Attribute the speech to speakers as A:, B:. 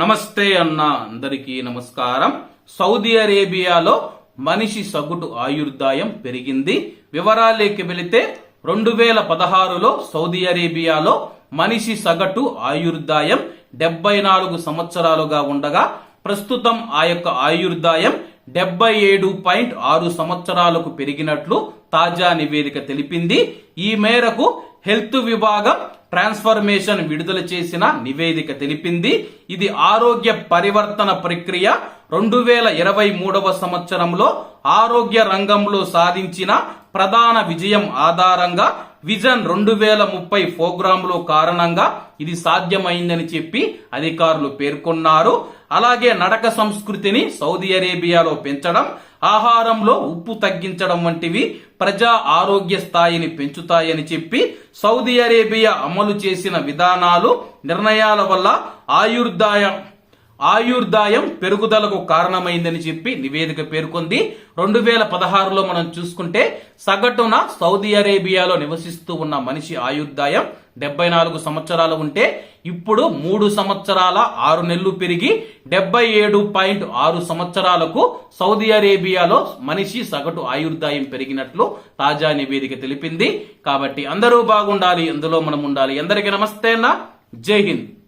A: నమస్తే అన్న అందరికీ నమస్కారం. సౌదీ అరేబియాలో మనిషి సగటు ఆయుర్దాయం పెరిగింది. వివరాలేకి వెళితే రెండు వేల పదహారులో సౌదీ అరేబియాలో మనిషి సగటు ఆయుర్దాయం డెబ్బై నాలుగు సంవత్సరాలుగా ఉండగా ప్రస్తుతం ఆ యొక్క ఆయుర్దాయం డెబ్బై ఏడు పాయింట్ ఆరు సంవత్సరాలకు పెరిగినట్లు తాజా నివేదిక తెలిపింది. ఈ మేరకు హెల్త్ విభాగం ట్రాన్స్ఫర్మేషన్ విడుదల చేసిన నివేదిక తెలిపింది. ఇది ఆరోగ్య పరివర్తన ప్రక్రియ. రెండు వేల ఇరవై మూడవ సంవత్సరంలో ఆరోగ్య రంగంలో సాధించిన ప్రధాన విజయం ఆధారంగా విజన్ రెండు వేల ముప్పై ప్రోగ్రాంలో కారణంగా ఇది సాధ్యమైందని చెప్పి అధికారులు పేర్కొన్నారు. అలాగే నడక సంస్కృతిని సౌదీ అరేబియాలో పెంచడం ఆహారంలో ఉప్పు తగ్గించడం వంటివి ప్రజా ఆరోగ్య స్థాయిని పెంచుతాయని చెప్పి సౌదీ అరేబియా అమలు చేసిన విధానాలు నిర్ణయాల వల్ల ఆయుర్దాయం ఆయుర్దాయం పెరుగుదలకు కారణమైందని చెప్పి నివేదిక పేర్కొంది. రెండు వేల పదహారులో మనం చూసుకుంటే సగటున సౌదీ అరేబియాలో నివసిస్తూ ఉన్న మనిషి ఆయుర్దాయం డెబ్బై నాలుగు సంవత్సరాలు ఉంటే ఇప్పుడు మూడు సంవత్సరాల ఆరు నెలలు పెరిగి డెబ్బై ఏడు పాయింట్ ఆరు సంవత్సరాలకు సౌదీ అరేబియాలో మనిషి సగటు ఆయుర్దాయం పెరిగినట్లు తాజా నివేదిక తెలిపింది. కాబట్టి అందరూ బాగుండాలి అందులో మనం ఉండాలి. అందరికీ నమస్తే అన్న. జై హింద్.